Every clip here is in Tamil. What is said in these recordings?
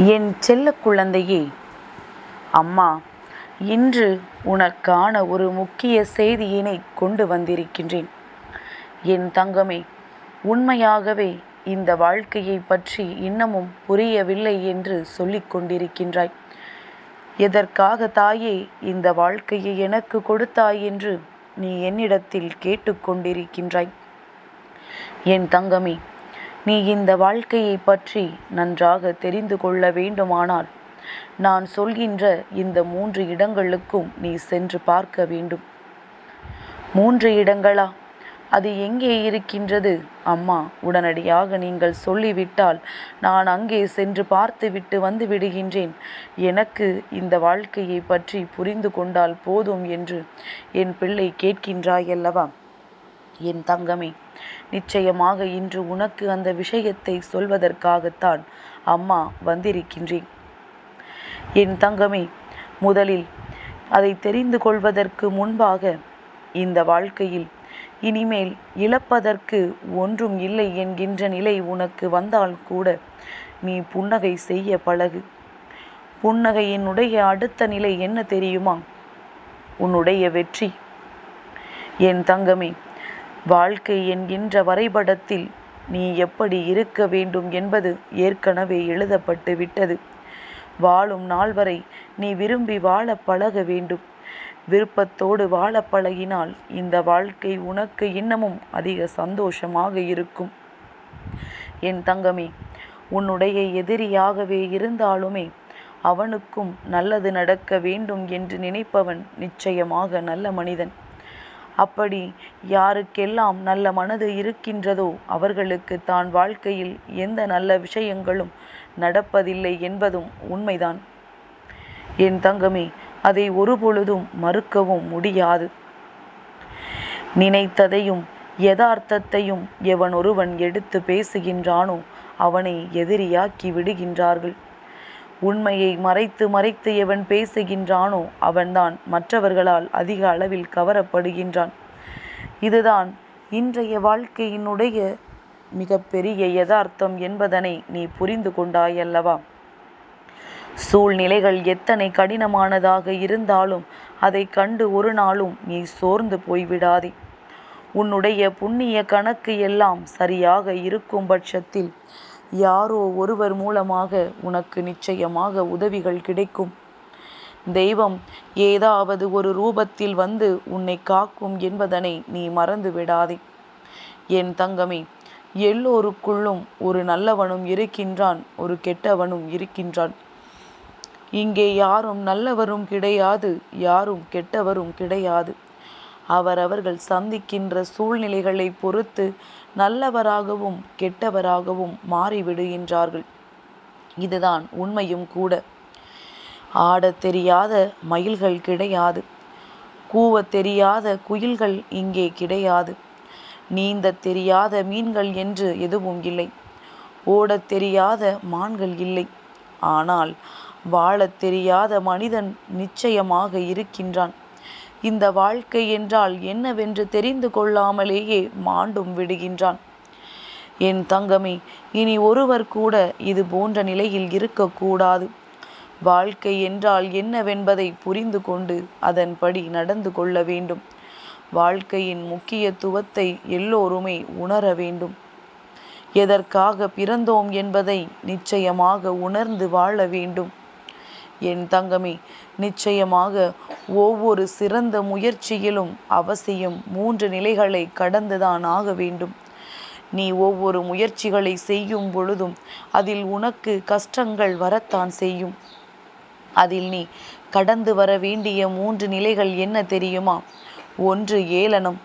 என் செல்ல குழந்தையே அம்மா இன்று உனக்கான ஒரு முக்கிய செய்தியினை கொண்டு வந்திருக்கின்றேன். என் தங்கமே உண்மையாகவே இந்த வாழ்க்கையை பற்றி இன்னமும் புரியவில்லை என்று சொல்லிக் கொண்டிருக்கின்றாய். எதற்காக தாயே இந்த வாழ்க்கையை எனக்கு கொடுத்தாய் என்று நீ என்னிடத்தில் கேட்டுக்கொண்டிருக்கின்றாய் என் தங்கமே நீ இந்த வாழ்க்கையை பற்றி நன்றாக தெரிந்து கொள்ள வேண்டுமானால் நான் சொல்கின்ற இந்த மூன்று இடங்களுக்கும் நீ சென்று பார்க்க வேண்டும். மூன்று இடங்களா? அது எங்கே இருக்கின்றது? அம்மா உடனடியாக நீங்கள் சொல்லிவிட்டால் நான் அங்கே சென்று பார்த்துவிட்டு வந்து விடுகின்றேன். எனக்கு இந்த வாழ்க்கையை பற்றி புரிந்து கொண்டால் போதும் என்று என் பிள்ளை கேட்கின்றாயல்லவா? என் தங்கமே நிச்சயமாக இன்று உனக்கு அந்த விஷயத்தை சொல்வதற்காகத்தான் அம்மா வந்திருக்கின்றேன். என் தங்கமே முதலில் அதை தெரிந்து கொள்வதற்கு முன்பாக இந்த வாழ்க்கையில் இனிமேல் இழப்பதற்கு ஒன்றும் இல்லை என்கின்ற நிலை உனக்கு வந்தால் கூட நீ புன்னகை செய்ய பழகு. புன்னகையினுடைய அடுத்த நிலை என்ன தெரியுமா? உன்னுடைய வெற்றி. என் தங்கமே வாழ்க்கை என்கின்ற வரைபடத்தில் நீ எப்படி இருக்க வேண்டும் என்பது ஏற்கனவே எழுதப்பட்டு விட்டது. வாழும் நாள் வரை நீ விரும்பி வாழ பழக வேண்டும். விருப்பத்தோடு வாழ பழகினால் இந்த வாழ்க்கை உனக்கு இன்னமும் அதிக சந்தோஷமாக இருக்கும். என் தங்கமே உன்னுடைய எதிரியாகவே இருந்தாலுமே அவனுக்கும் நல்லது நடக்க வேண்டும் என்று நினைப்பவன் நிச்சயமாக நல்ல மனிதன். அப்படி யாருக்கெல்லாம் நல்ல மனது இருக்கின்றதோ அவர்களுக்கு தான் வாழ்க்கையில் எந்த நல்ல விஷயங்களும் நடப்பதில்லை என்பதும் உண்மைதான். என் தங்கமே அதை ஒருபொழுதும் மறுக்கவும் முடியாது. நினைத்ததையும் யதார்த்தத்தையும் எவன் ஒருவன் எடுத்து பேசுகின்றானோ அவனை எதிரியாக்கி விடுகின்றார்கள். உண்மையை மறைத்து மறைத்து எவன் பேசுகின்றானோ அவன்தான் மற்றவர்களால் அதிக அளவில் கவரப்படுகின்றான். இதுதான் இன்றைய வாழ்க்கையினுடைய மிகப்பெரிய யதார்த்தம் என்பதனை நீ புரிந்து கொண்டாயல்லவா? சூழ்நிலைகள் எத்தனை கடினமானதாக இருந்தாலும் அதை கண்டு ஒரு நாளும் நீ சோர்ந்து போய்விடாதே. உன்னுடைய புண்ணிய கணக்கு எல்லாம் சரியாக இருக்கும் பட்சத்தில் யாரோ ஒருவர் மூலமாக உனக்கு நிச்சயமாக உதவிகள் கிடைக்கும். தெய்வம் ஏதாவது ஒரு ரூபத்தில் வந்து உன்னை காக்கும் என்பதனை நீ மறந்து விடாதே. என் தங்கமே எல்லோருக்குள்ளும் ஒரு நல்லவனும் இருக்கின்றான் ஒரு கெட்டவனும் இருக்கின்றான். இங்கே யாரும் நல்லவரும் கிடையாது யாரும் கெட்டவரும் கிடையாது. அவரவர்கள் சந்திக்கின்ற சூழ்நிலைகளை பொறுத்து நல்லவராகவும் கெட்டவராகவும் மாறிவிடுகின்றார்கள் இதுதான் உண்மையும் கூட. ஆடத் தெரியாத மயில்கள் கிடையாது. கூவத் தெரியாத குயில்கள் இங்கே கிடையாது. நீந்த தெரியாத மீன்கள் என்று எதுவும் இல்லை. ஓடத் தெரியாத மான்கள் இல்லை. ஆனால் வாழத் தெரியாத மனிதன் நிச்சயமாக இருக்கின்றான். இந்த வாழ்க்கை என்றால் என்னவென்று தெரிந்து கொள்ளாமலேயே மாண்டும் விடுகின்றான். என் தங்கமே இனி ஒருவர் கூட இது போன்ற நிலையில் இருக்கக்கூடாது. வாழ்க்கை என்றால் என்னவென்பதை புரிந்து கொண்டு அதன்படி நடந்து கொள்ள வேண்டும். வாழ்க்கையின் முக்கியத்துவத்தை எல்லோருமே உணர வேண்டும். எதற்காக பிறந்தோம் என்பதை நிச்சயமாக உணர்ந்து வாழ வேண்டும். என் தங்கமே நிச்சயமாக ஒவ்வொரு சிறந்த முயற்சியிலும் அவசியம் மூன்று நிலைகளை கடந்துதான் ஆக வேண்டும். நீ ஒவ்வொரு முயற்சிகளை செய்யும் பொழுதும் அதில் உனக்கு கஷ்டங்கள் வரத்தான் செய்யும். அதில் நீ கடந்து வர வேண்டிய மூன்று நிலைகள் என்ன தெரியுமா? ஒன்று ஏளனம்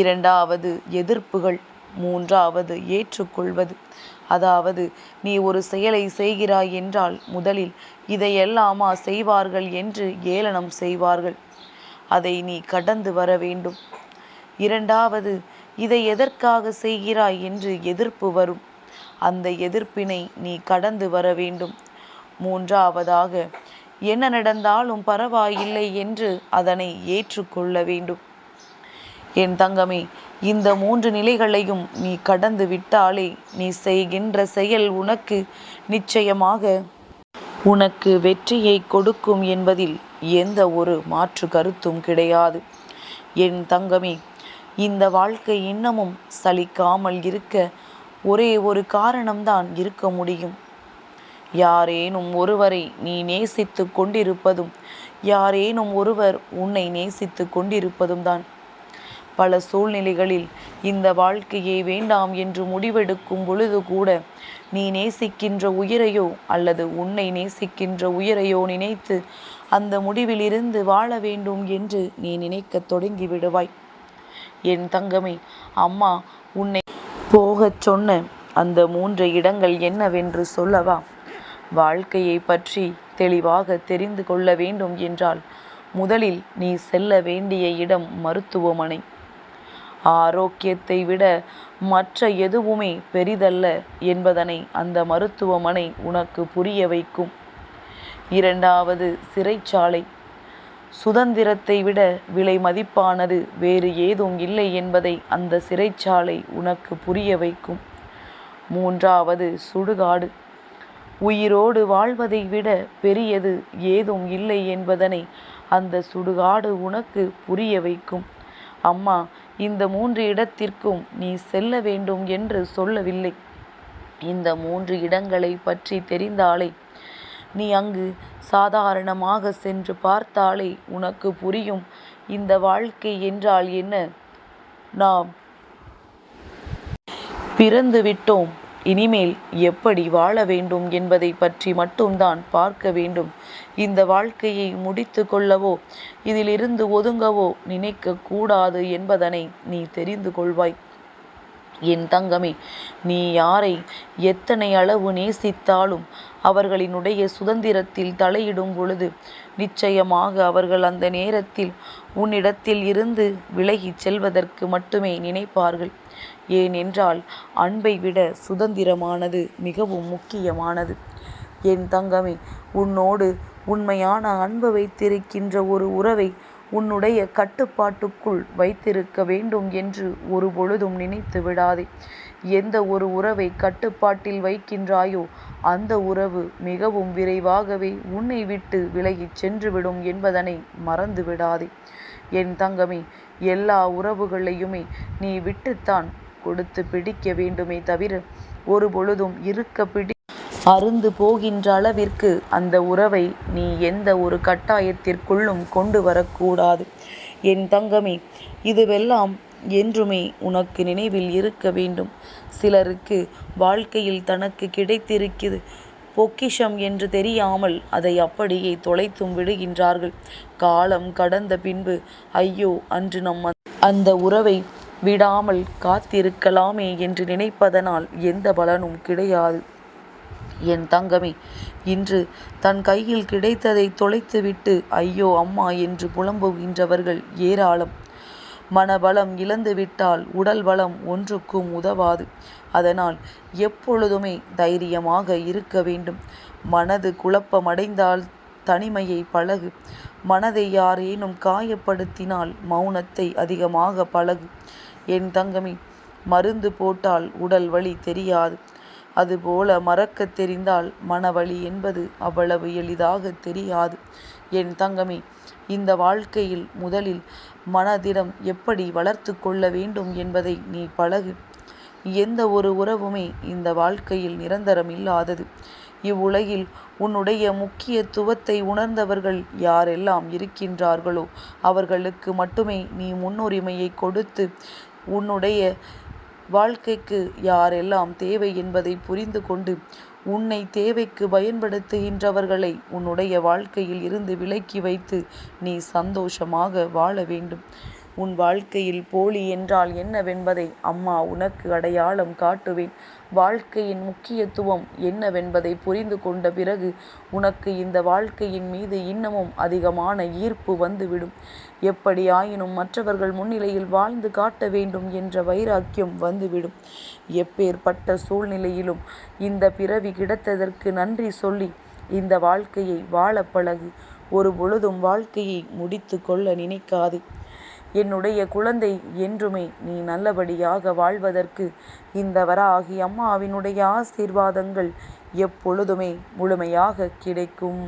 இரண்டாவது எதிர்ப்புகள் மூன்றாவது ஏற்றுக்கொள்வது. அதாவது நீ ஒரு செயலை செய்கிறாய் என்றால் முதலில் இதையெல்லாமா செய்வார்கள் என்று ஏளனம் செய்வார்கள். அதை நீ கடந்து வர வேண்டும். இரண்டாவது இதை எதற்காக செய்கிறாய் என்று எதிர்ப்பு வரும். அந்த எதிர்ப்பினை நீ கடந்து வர வேண்டும். மூன்றாவதாக என்ன நடந்தாலும் பரவாயில்லை என்று அதனை ஏற்றுக்கொள்ள வேண்டும். என் தங்கமே இந்த மூன்று நிலைகளையும் நீ கடந்து விட்டாலே நீ செய்கின்ற செயல் உனக்கு நிச்சயமாக உனக்கு வெற்றியை கொடுக்கும் என்பதில் எந்த ஒரு மாற்று கருத்தும் கிடையாது. என் தங்கமே இந்த வாழ்க்கை இன்னமும் சலிக்காமல் இருக்க ஒரே ஒரு காரணம்தான் இருக்க முடியும். யாரேனும் ஒருவரை நீ நேசித்து கொண்டிருப்பதும் யாரேனும் ஒருவர் உன்னை நேசித்து கொண்டிருப்பதும் தான் பல சூழ்நிலைகளில் இந்த வாழ்க்கையை வேண்டாம் என்று முடிவெடுக்கும் பொழுது கூட நீ நேசிக்கின்ற உயிரையோ அல்லது உன்னை நேசிக்கின்ற உயிரையோ நினைத்து அந்த முடிவிலிருந்து வாழ வேண்டும் என்று நீ நினைக்கத் தொடங்கி விடுவாய். என் தங்கமே அம்மா உன்னை போகச் சொன்ன அந்த மூன்று இடங்கள் என்னவென்று சொல்லவா? வாழ்க்கையை பற்றி தெளிவாக தெரிந்து கொள்ள வேண்டும் என்றால் முதலில் நீ செல்ல வேண்டிய இடம் மருத்துவமனை. ஆரோக்கியத்தை விட மற்ற எதுவுமே பெரிதல்ல என்பதனை அந்த மருத்துவமனை உனக்கு புரிய வைக்கும். இரண்டாவது சிறைச்சாலை. சுதந்திரத்தை விட விலை மதிப்பானது வேறு ஏதும் இல்லை என்பதை அந்த சிறைச்சாலை உனக்கு புரிய வைக்கும். மூன்றாவது சுடுகாடு. உயிரோடு வாழ்வதை விட பெரியது ஏதும் இல்லை என்பதனை அந்த சுடுகாடு உனக்கு புரிய வைக்கும். அம்மா இந்த மூன்று இடத்திற்கும் நீ செல்ல வேண்டும் என்று சொல்லவில்லை. இந்த மூன்று இடங்களை பற்றி தெரிந்தாலே நீ அங்கு சாதாரணமாக சென்று பார்த்தாலே உனக்கு புரியும். இந்த வாழ்க்கை என்றால் என்ன? நாம் பிறந்து விட்டோம் இனிமேல் எப்படி வாழ வேண்டும் என்பதை பற்றி மட்டும்தான் பார்க்க வேண்டும். இந்த வாழ்க்கையை முடித்து கொள்ளவோ இதிலிருந்து ஒதுங்கவோ நினைக்க கூடாது என்பதனை நீ தெரிந்து கொள்வாய். என் தங்கமே நீ யாரை எத்தனை அளவு நேசித்தாலும் அவர்களினுடைய சுதந்திரத்தில் தலையிடும் பொழுது நிச்சயமாக அவர்கள் அந்த நேரத்தில் உன்னிடத்தில் இருந்து விலகிச் செல்வதற்கு மட்டுமே நினைப்பார்கள். ஏனென்றால் அன்பை விட சுதந்திரமானது மிகவும் முக்கியமானது. என் தங்கமே உன்னோடு உண்மையான அன்பு வைத்திருக்கின்ற ஒரு உறவை உன்னுடைய கட்டுப்பாட்டுக்குள் வைத்திருக்க வேண்டும் என்று ஒரு பொழுதும் நினைத்து விடாதே. எந்த ஒரு உறவை கட்டுப்பாட்டில் வைக்கின்றாயோ அந்த உறவு மிகவும் விரைவாகவே உன்னை விட்டு விலகிச் சென்றுவிடும் என்பதனை மறந்து விடாதே. என் தங்கமே எல்லா உறவுகளையுமே நீ விட்டுத்தான் கொடுத்து பிடிக்க வேண்டுமே தவிர ஒரு பொழுதும் இருக்க பிடி அருந்து போகின்ற அளவிற்கு அந்த உறவை நீ எந்த ஒரு கட்டாயத்திற்குள்ளும் கொண்டு வரக்கூடாது. என் தங்கமே இதுவெல்லாம் என்றுமே உனக்கு நினைவில் இருக்க வேண்டும். சிலருக்கு வாழ்க்கையில் தனக்கு கிடைத்திருக்கிறது. பொக்கிஷம் என்று தெரியாமல் அதை அப்படியே தொலைத்தும் விடுகின்றார்கள். காலம் கடந்த பின்பு ஐயோ அன்று நம் அந்த உறவை விடாமல் காத்திருக்கலாமே என்று நினைப்பதனால் எந்த பலனும் கிடையாது. என் தங்கமே. இன்று தன் கையில் கிடைத்ததை தொலைத்துவிட்டு ஐயோ அம்மா என்று புலம்புகின்றவர்கள் ஏராளம். மனபலம் இழந்துவிட்டால் உடல் பலம் ஒன்றுக்கும் உதவாது. அதனால் எப்பொழுதுமே தைரியமாக இருக்க வேண்டும். மனது குழப்பமடைந்தால் தனிமையை பழகு. மனதை யாரேனும் காயப்படுத்தினால் மௌனத்தை அதிகமாக பழகு. என் தங்கமி மருந்து போட்டால் உடல் வலி தெரியாது. அதுபோல மறக்கத் தெரிந்தால் மனவழி என்பது அவ்வளவு எளிதாக தெரியாது. என் தங்கமே இந்த வாழ்க்கையில் முதலில் மனதிடம் எப்படி வளர்த்து கொள்ள வேண்டும் என்பதை நீ பழகு. எந்த ஒரு உறவுமே இந்த வாழ்க்கையில் நிரந்தரம் இல்லாதது. இவ்வுலகில் உன்னுடைய முக்கியத்துவத்தை உணர்ந்தவர்கள் யாரெல்லாம் இருக்கின்றார்களோ அவர்களுக்கு மட்டுமே நீ முன்னுரிமையை கொடுத்து உன்னுடைய வாழ்க்கைக்கு யாரெல்லாம் தேவை என்பதை புரிந்து கொண்டு உன்னை தேவைக்கு பயன்படுத்துகின்றவர்களை உன்னுடைய வாழ்க்கையில் இருந்து விலக்கி வைத்து நீ சந்தோஷமாக வாழ வேண்டும். உன் வாழ்க்கையில் போலி என்றால் என்னவென்பதை அம்மா உனக்கு அடையாளம் காட்டுவேன். வாழ்க்கையின் முக்கியத்துவம் என்னவென்பதை புரிந்து கொண்ட பிறகு உனக்கு இந்த வாழ்க்கையின் மீது இன்னமும் அதிகமான ஈர்ப்பு வந்துவிடும். எப்படியாயினும் மற்றவர்கள் முன்னிலையில் வாழ்ந்து காட்ட வேண்டும் என்ற வைராக்கியம் வந்துவிடும். எப்பேற்பட்ட சூழ்நிலையிலும் இந்த பிறவி கிடைத்ததற்கு நன்றி சொல்லி இந்த வாழ்க்கையை வாழ பழகு ஒரு பொழுதும் வாழ்க்கையை முடித்து கொள்ள நினைக்காது. என்னுடைய குழந்தை என்றுமே நீ நல்லபடியாக வாழ்வதற்கு இந்த வராகி அம்மாவினுடைய ஆசீர்வாதங்கள் எப்பொழுதுமே முழுமையாக கிடைக்கும்.